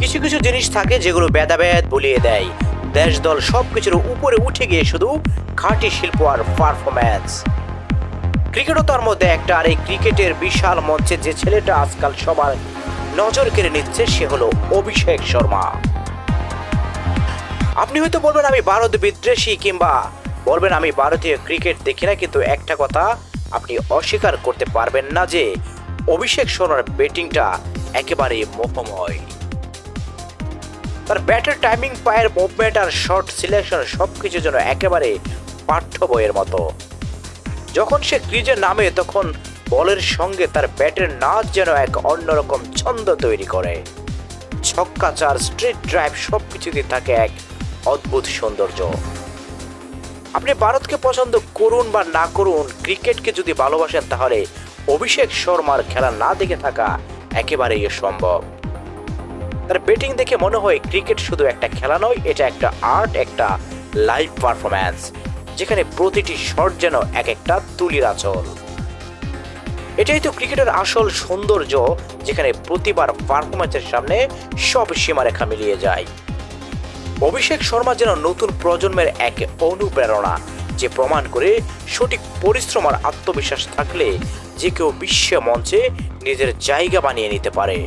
কিছু কিছু জিনিস থাকে যেগুলো বেদাবেদ বলিয়ে দেয়। দেশ দল সব কিছুর উপরে উঠে গিয়ে শুধু খাঁটি শিল্প আর পারফরম্যান্স ক্রিকেটও তার মধ্যে একটা, আর এই ক্রিকেটের বিশাল মঞ্চে যে ছেলেটা আজকাল সবার নজর কেড়ে নিচ্ছে, সে হলো অভিষেক শর্মা। আপনি হয়তো বলবেন, আমি ভারত বিদ্বেষী কিংবা বলবেন, আমি ভারতীয় ক্রিকেট দেখি না। কিন্তু একটা কথা আপনি অস্বীকার করতে পারবেন না যে অভিষেক শর্মার ব্যাটিংটা একেবারে মোহময়। তার ব্যাটের টাইমিং পায়ের মুভমেন্ট আর শর্ট সিলেকশন সব কিছু যেন একেবারে পাঠ্য বইয়ের মতো। যখন সে ক্রিজে নামে, তখন বলের সঙ্গে তার ব্যাটের নাচ যেন এক অন্যরকম ছন্দ তৈরি করে। ছক্কা চার স্ট্রিট ড্রাইভ সব কিছুতে থাকে এক অদ্ভুত সৌন্দর্য। আপনি ভারতকে পছন্দ করুন বা না করুন, ক্রিকেটকে যদি ভালোবাসেন, তাহলে অভিষেক শর্মার খেলা না দেখে থাকা একেবারেই সম্ভব তার ব্যাটিং দেখে মনে হয় ক্রিকেট শুধু একটা খেলা নয়, এটা একটা আর্ট একটা লাইভ পারফরম্যান্স যেখানে প্রতিটি শট যেন এক একটা তুলির আচল। এটাই তো ক্রিকেটের আসল সৌন্দর্য, যেখানে প্রতিবার পারফরম্যান্সের সামনে সব সীমারেখা মিলিয়ে যায়। অভিষেক শর্মা যেন নতুন প্রজন্মের এক অনুপ্রেরণা, যে প্রমাণ করে সঠিক পরিশ্রম আর আত্মবিশ্বাস থাকলে যে কেউ বিশ্ব মঞ্চে নিজের জায়গা বানিয়ে নিতে পারে।